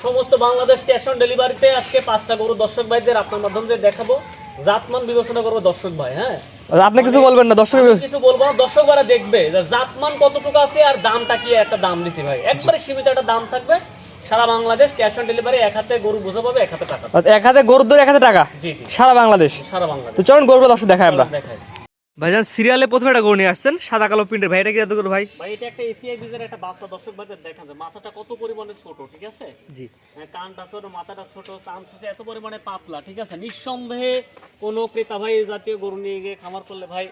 সমস্ত Bangladesh cash on ডেলিভারিতে আজকে পাঁচটা গরু দর্শক ভাইদের আপনার মাধ্যমে দিয়ে দেখাবো। জাতমান বিবেচনা করব দর্শক ভাই হ্যাঁ? আপনি কিছু বলবেন না দর্শক কিছু বলব না দর্শক ভাইরা দেখবে জাতমান কতটুকু আছে আর দামটা কি একটা দাম দিছি ভাই। একবারে সীমিত একটা দাম থাকবে সারা বাংলাদেশ ক্যাশ অন ডেলিভারি এক হাতে গরু বুঝে পাবে এক হাতে টাকা। এক হাতে গরুর দর এক হাতে টাকা? জি জি। সারা বাংলাদেশ? সারা বাংলাদেশ। তো চলুন গরুগুলো দর্শক দেখাই আমরা। দেখাই। ভাইজান সিরিয়ালে প্রথমে একটা গরু নিয়ে আসছেন সাদা কালো প্রিন্টের ভাই এটা কি এত গরু ভাই? ভাই এটা একটা এসিআই বিজের একটা বাচ্চা দর্শক ভাইদের দেখা যায়। মাথাটা কত পরিমাণে ছোট ঠিক আছে? জি। হ্যাঁ, কানটা ছোট মাথাটা ছোট চাম ছোট এত পরিমাণে পাতলা ঠিক আছে? নিঃসন্দেহে কোনো ক্রেতা ভাই জাতীয় গরু নিয়ে গিয়ে খামার করলে ভাই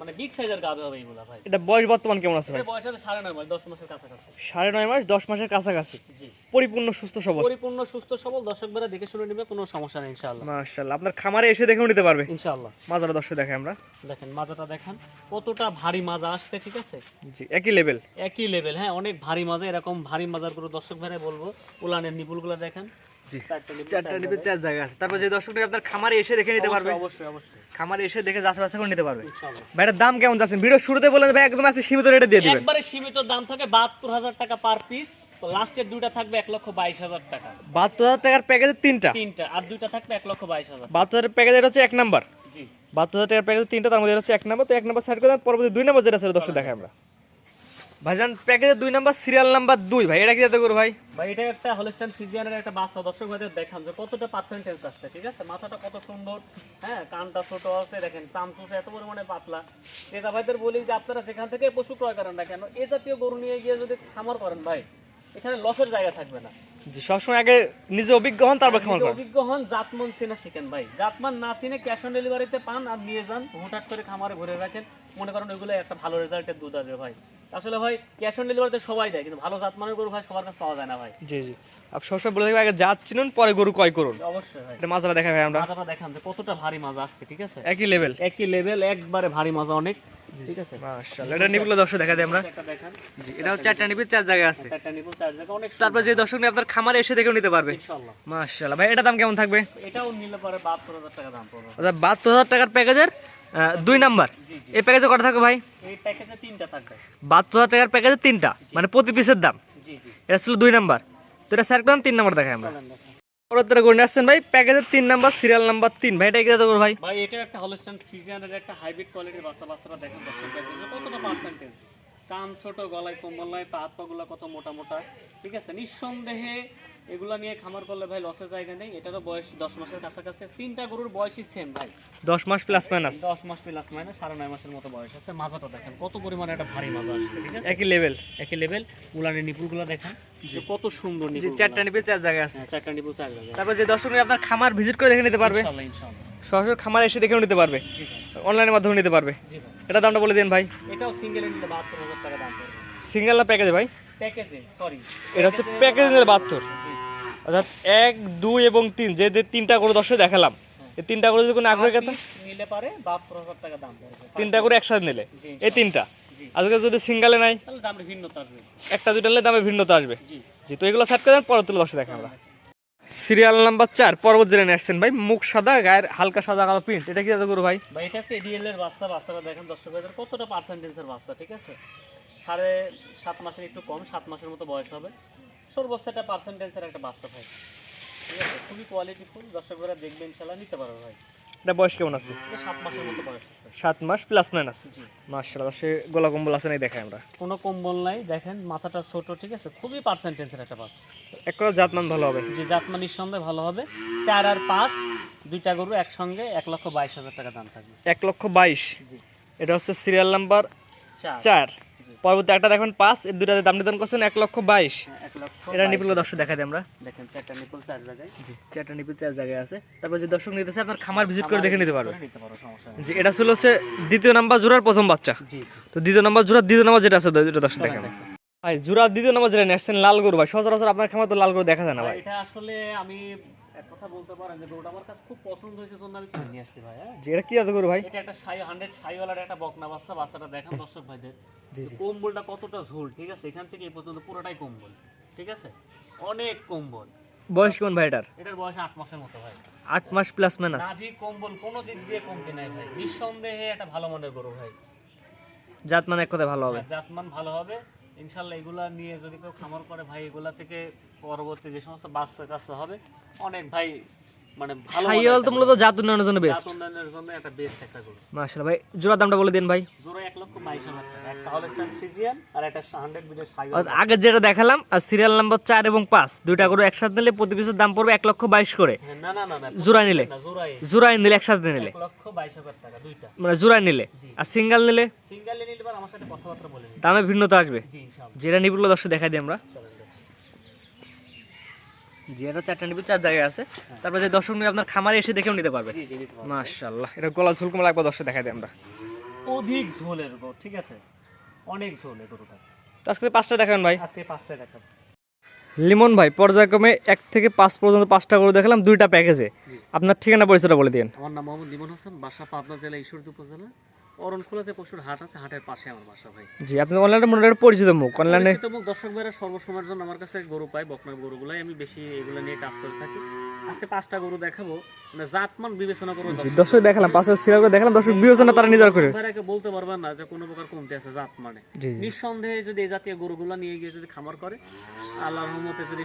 মানে বিগ সাইজের গাবে হবে এগুলা ভাই। এটা বয়স বর্তমান কেমন আছে ভাই? বয়স আছে মাস দশ মাসের কাছাকাছি। সাড়ে নয় মাস দশ মাসের কাছাকাছি? জি। পরিপূর্ণ সুস্থ সবল? পরিপূর্ণ সুস্থ সবল দেখে শুনে নেবে কোনো সমস্যা নেই ইনশাআল্লাহ। মাশাআল্লাহ। আপনার খামারে এসে দেখেও নিতে পারবে? ইনশাআল্লাহ। মাজারা দর্শক দেখাই আমরা। দেখেন মাজাটা দেখেন। কতটা ভারী মাজা আসছে ঠিক আছে? জি একই লেভেল একই লেভেল হ্যাঁ অনেক ভারী মাজা এরকম ভারী মাজার করে দর্শক ভাইরা বলব। উলানের নিপুলগুলো দেখেন। চারটা নিপুল, চার জায়গা আছে। তারপর যে দর্শকটা আপনার খামারে এসে দেখে নিতে পারবে। অবশ্যই অবশ্যই খামারে এসে দেখে যাচাই বাছাই করে নিতে পারবে। ইনশাআল্লাহ। দাম কেমন যাচ্ছেন ভিডিও শুরুতে বললেন ভাই একদম আছে সীমিত রেটে দিয়ে দিবেন। একবারে সীমিত দাম থাকে বাহাত্তর হাজার টাকা পার পিস লাস্টের দুইটা থাকবে এক লক্ষ বাইশ হাজার টাকা। বাহাত্তর হাজার টাকার তিনটা। তিনটা আর দুইটা থাকবে এক লক্ষ বাইশ হাজার। বাহাত্তর হাজার প্যাকেজের হচ্ছে এক নাম্বার জি। বাহাত্তর হাজার টাকার প্যাকেজ তিনটা তার মধ্যে হচ্ছে এক নাম্বার তো এক নাম্বার সাইড করে পরবর্তী দুই নাম্বার যেটা সেটা দর্শক দেখাই আমরা। ভাইজান প্যাকেজের দুই নাম্বার সিরিয়াল নাম্বার দুই ভাই। এটা কি যাতে করব ভাই? ভাই এটা একটা হলিস্টান ফিজিয়ানের একটা বাচ্চা। দর্শক ভাইদের দেখান যে কতটা পার্সেন্টেজ আসছে ঠিক আছে? মাথাটা কত সুন্দর হ্যাঁ? কানটা ছোট আছে দেখেন চামচুস এত পরিমাণে পাতলা। ক্রেতা ভাইদের বলি যে আপনারা সেখান থেকে পশু ক্রয় করেন না কেন এ জাতীয় গরু নিয়ে গিয়ে যদি খামার করেন ভাই এখানে লসের জায়গা থাকবে না। জি সবসময় আগে নিজে অভিজ্ঞ হন তারপর খামার করেন। অভিজ্ঞ হন জাতমান চেনা শিখেন ভাই। জাতমান না চিনে ক্যাশ অন ডেলিভারিতে পান আর নিয়ে যান হুটহাট করে খামারে ভরে রাখেন। মনে করেন ওইগুলো একটা ভালো রেজাল্টের দুধ আসবে ভাই। আসলে ভাই ক্যাশ অন ডেলিভারিতে সবাই দেয় কিন্তু ভালো জাতমানের গরু ভাই সবার কাছে পাওয়া যায় না ভাই। জি জি। আপনি সবসময় বলে থাকবেন আগে জাত চিনুন পরে গরু ক্রয় করুন। অবশ্যই ভাই। এটা দেখা ভাই আমরা। মাজাটা দেখান যে কতটা ভারী মাজা আসছে ঠিক আছে? একই লেভেল একই লেভেল একবারে ভারী মাজা অনেক ঠিক আছে? মাশাআল্লাহ। এটা নিপুল দর্শক দেখা দেয় আমরা। জি এটা চারটা নিপুল চার জায়গায় আছে। চারটা নিবো চার জায়গা অনেক তারপর যে দর্শক নিয়ে আপনার খামারে এসে দেখেও নিতে পারবে। মাশাআল্লাহ। ভাই এটা দাম কেমন থাকবে? এটাও নিলে পরে বাহাত্তর হাজার টাকা দাম পড়বে। আচ্ছা টাকার প্যাকেজের দুই নাম্বার। এই প্যাকেজে কটা থাকবে ভাই? এই প্যাকেজে তিনটা থাকবে। বাহাত্তর হাজার টাকার প্যাকেজে তিনটা। মানে প্রতি পিসের দাম। জি জি। এটা ছিল দুই নাম্বার। তো এটা স্যার তিন নাম্বার দেখাই আমরা। আসছেন ভাই। প্যাকেজের তিন নাম্বার সিরিয়াল নাম্বার তিন। ভাই এটা কি ভাই? ভাই এটা একটা ফ্রিজিয়ানের একটা হাইব্রিড কোয়ালিটির বাচ্চা বাচ্চারা দেখেন কতটা পার্সেন্টেজ কান ছোট গলায় কোমল নয় পা হাত পাগুলো কত মোটা মোটা। ঠিক আছে? নিঃসন্দেহে এগুলা নিয়ে খামার করলে ভাই লসের জায়গা নেই। এটারও বয়স দশ মাসের কাছাকাছি তিনটা গরুর বয়সই সেম ভাই। দশ মাস প্লাস মাইনাস দশ মাস প্লাস মাইনাস সাড়ে নয় মাসের মতো বয়স আছে। মাজাটা দেখেন কত পরিমাণে একটা ভারী মাজা আসছে ঠিক আছে? একই লেভেল একই লেভেল উলানের নিপুলগুলো দেখেন যে কত সুন্দর নিপুল চারটা নিবে চার জায়গায় আছে। চারটা নিপুল চার জায়গায় তারপর যে দর্শক আপনার খামার ভিজিট করে দেখে নিতে পারবে। ইনশাআল্লাহ ইনশাআল্লাহ সরাসরি খামারে এসে দেখেও নিতে পারবে। অনলাইনের মাধ্যমে নিতে পারবে। এটা দামটা বলে দিন ভাই। এটাও সিঙ্গেল নিলে বাহাত্তর হাজার টাকা দাম সিঙ্গেল না প্যাকেজে ভাই? প্যাকেজে সরি এটা হচ্ছে প্যাকেজ নিলে বাহাত্তর। অর্থাৎ এক দুই এবং তিন যে যে তিনটা করে দর্শক দেখালাম এই তিনটা করে যদি কোনো আগ্রহী কথা নিলে পারে বাহাত্তর হাজার টাকা দাম পড়বে। তিনটা করে একসাথে নিলে? এই তিনটা? আজকে যদি সিঙ্গেলে নাই? তাহলে দামের ভিন্নতা আসবে। একটা দুইটা নিলে দামে ভিন্নতা আসবে। জি। তো এগুলো সাইড করে দেন পরে তুলে দর্শক দেখেন আমরা। সিরিয়াল নাম্বার চার পরবর্তী জেনে আসছেন ভাই। মুখ সাদা, গায়ের হালকা সাদা কালো প্রিন্ট এটা কি দাদা করব ভাই? ভাই, এটা একটা এডিএল এর বাচ্চা বাচ্চারা দেখেন দর্শক কতটা পার্সেন্টেজের বাচ্চা, ঠিক আছে? সাড়ে সাত মাসের একটু কম, সাত মাসের মতো বয়স হবে। সর্বোচ্চ একটা পার্সেন্টেজের একটা বাচ্চা ভাই, ঠিক আছে? খুবই কোয়ালিটি ফুল দর্শক দেখবেন দেখবে ইনশাল্লাহ নিতে পারবে ভাই। এটা বয়স কেমন আছে? সাত মাস প্লাস মাইনাস মার্শাল্লাহ সে গোলা কম্বল আছে নাই দেখাই আমরা? কোনো কম্বল নাই দেখেন মাথাটা ছোট ঠিক আছে? খুবই পার্সেন্টেজের একটা বাচ্চা এক কথা জাতমান ভালো হবে? যে জাতমান নিঃসন্দেহে ভালো হবে। চার আর পাঁচ দুইটা গরু একসঙ্গে এক লক্ষ বাইশ হাজার টাকা দাম থাকবে। এক লক্ষ বাইশ? এটা হচ্ছে সিরিয়াল নাম্বার চার। পরবর্তী একটা দেখুন পাঁচ এর দুটাতে দাম নির্ধারণ করছেন এক লক্ষ বাইশ। হ্যাঁ, এটা বাইশ। নিপুল দর্শক দেখা দিই আমরা। দেখেন চারটা নিপুল চার জায়গায়। জি চারটা নিপুল চার জায়গায় আছে। তারপর যে দর্শক নিতেছে আপনার খামার ভিজিট করে দেখে নিতে পারবে। নিতে জি এটা ছিল হচ্ছে দ্বিতীয় নাম্বার জোড়ার প্রথম বাচ্চা। তো দ্বিতীয় নাম্বার জোড়া দ্বিতীয় নাম্বার যেটা আছে এটা দর্শক দেখেন। ভাই জোড়া দ্বিতীয় নাম্বার যেটা নিয়ে আসছেন লাল গরু ভাই সচরাচর আপনার খামার তো লাল গরু দেখা যায় না ভাই এটা আসলে আমি এক কথা বলতে পারেন যে গরুটা আমার কাছে খুব পছন্দ হয়েছে জন্য আমি কিনে নিয়ে আসছি ভাই হ্যাঁ? এটা কি জাত গরু ভাই? এটা একটা সাই হান্ড্রেড সাইওয়ালার একটা বকনা বাচ্চা বাচ্চাটা দেখান দর্শক ভাইদের। জি জি। কম্বলটা কতটা ঝোল ঠিক আছে? এখান থেকে এই পর্যন্ত পুরোটাই কম্বল ঠিক আছে? অনেক কম্বল। বয়স ভাই এটার? এটার বয়স আট মাসের মতো ভাই। আট মাস প্লাস মাইনাস নাভি কম্বল কোনো দিক দিয়ে কমতি নাই ভাই। নিঃসন্দেহে একটা ভালো মানের গরু ভাই। জাত মানে এক কথায় ভালো হবে। জাতমান ভালো হবে। ইনশাল্লাহ এগুলা নিয়ে যদি কেউ খামার করে, ভাই, এগুলা থেকে পরবর্তী যে সমস্ত বাচ্চা কাচ্চা হবে, অনেক ভাই মানে ভালো সাইয়াল তো মূলত জাত উন্নয়নের জন্য বেস্ট জাত উন্নয়নের জন্য একটা বেস্ট একটা গরু। মাশাআল্লাহ ভাই জোড়া দামটা বলে দিন ভাই। জোড়া এক লক্ষ বাইশ হাজার টাকা। একটা হলস্টাইন ফিজিয়ান আর একটা হান্ড্রেড বিডের সাইজ আগে যেটা দেখালাম আর সিরিয়াল নাম্বার চার এবং পাঁচ দুইটা করে একসাথে নিলে প্রতি পিসের দাম পড়বে এক লক্ষ বাইশ করে। না না না না জোড়া নিলে। জোড়াই নিলে একসাথে নিলে। এক লক্ষ বাইশ হাজার টাকা দুইটা। মানে জোড়াই নিলে। আর সিঙ্গেল নিলে? সিঙ্গেল নিলে আমার সাথে কথাবার্তা বলে দামে ভিন্নতা আসবে। জি ইনশাআল্লাহ। যেটা নিবিগুলো দর্শক দেখাই দিই আমরা। দেখুন। জি এটা চারটা নিবি চার জায়গায় আছে। তারপরে যে দর্শক নিয়ে আপনার খামারে এসে দেখেও নিতে পারবে। জি জি নিতে পারবেন। মাশাআল্লাহ এটা গলা ঝুলকুমা লাগবে দর্শক দেখাই দিই আমরা। অধিক ঝোলের গরু ঠিক আছে? অনেক ঝোল গরুটা আজকে পাঁচটা দেখাবেন ভাই? আজকে লিমন ভাই পর্যায়ক্রমে এক থেকে পাঁচ পর্যন্ত পাঁচটা করে দেখালাম দুইটা প্যাকেজে। আপনার ঠিকানা পরিচয়টা বলে দিন আমার নাম মোহাম্মদ লিমন হোসেন বাসা পাবনা জেলা ঈশ্বরদী উপজেলা। অরণখোলা যে পশুর হাট আছে হাটের পাশে আমার বাসা ভাই। জি আপনি অনলাইনে মোটামুটি পরিচিত মুখ। অনলাইনে পরিচিত মুখ দর্শক ভাইরা সর্বসময়ের জন্য আমার কাছে গরু পাই বকনা গরুগুলাই। আমি বেশি এগুলো নিয়ে কাজ করে থাকি। আজকে পাঁচটা গরু দেখাবো। মানে জাতমান বিবেচনা করব দর্শক দর্শক দেখালাম পাঁচটা সিরিয়াল করে দেখালাম দর্শক বিবেচনা তারা নিজের করে। ভাইরাকে বলতে পারবেন না যে কোনো প্রকার কমতে আছে জাত মানে নিঃসন্দেহে যদি এই জাতীয় গরুগুলো নিয়ে গিয়ে যদি খামার করে আল্লাহর রহমতে যদি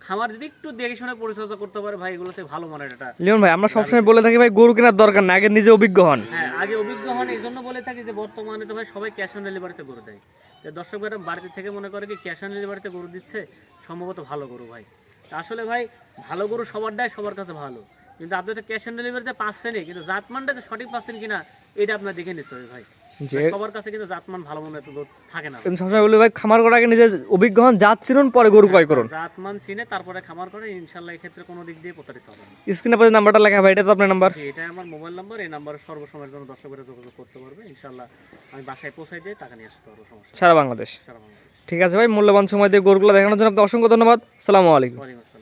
খামার যদি একটু দেখে শুনে পরিচর্যা করতে পারে ভাই এগুলোতে ভালো মানের এটা। লিমন ভাই আমরা সবসময় বলে থাকি ভাই গরু কেনার দরকার না আগে নিজে অভিজ্ঞ হন। হ্যাঁ আগে অভিজ্ঞ হন এই জন্য বলে থাকি যে বর্তমানে তো ভাই সবাই ক্যাশ অন ডেলিভারিতে গরু দেয়। তো দর্শক ভাইরা, বাড়িতে থেকে মনে করে কি ক্যাশ অন ডেলিভারিতে গরু দিচ্ছে? সম্ভবত ভালো গরু ভাই। তা আসলে ভাই, ভালো গরু সবার দেয়, সবার কাছে ভালো। কিন্তু আপনি তো ক্যাশ অন ডেলিভারিতে পাচ্ছেনই, কিন্তু জাতমানটা যে সঠিক পাচ্ছেন কিনা, এটা আপনার দেখে নিতে হবে ভাই। সবার কাছে কিন্তু জাতমান ভালো মনে এত থাকে না। সবসময় বলি ভাই খামার করার আগে নিজে অভিজ্ঞ হন জাত চিনুন পরে গরু ক্রয় করুন। জাতমান চিনে তারপরে খামার করে ইনশাল্লাহ এই ক্ষেত্রে কোনো দিক দিয়ে প্রতারিত হবে স্ক্রিনে পাশে নাম্বারটা লেখা ভাই এটা তো আপনার নাম্বার। এটা আমার মোবাইল নাম্বার এই নাম্বারে সর্বসময়ের জন্য দর্শকরা যোগাযোগ করতে পারবে। আমি বাসায় পৌঁছাই দিয়ে টাকা নিয়ে আসতে পারব সমস্যা সারা বাংলাদেশ। সারা বাংলাদেশ। ঠিক আছে ভাই মূল্যবান সময় দিয়ে গরুগুলো দেখানোর জন্য আপনাকে অসংখ্য ধন্যবাদ। সালামু আলাইকুম। ওয়ালাইকুম আসসালাম।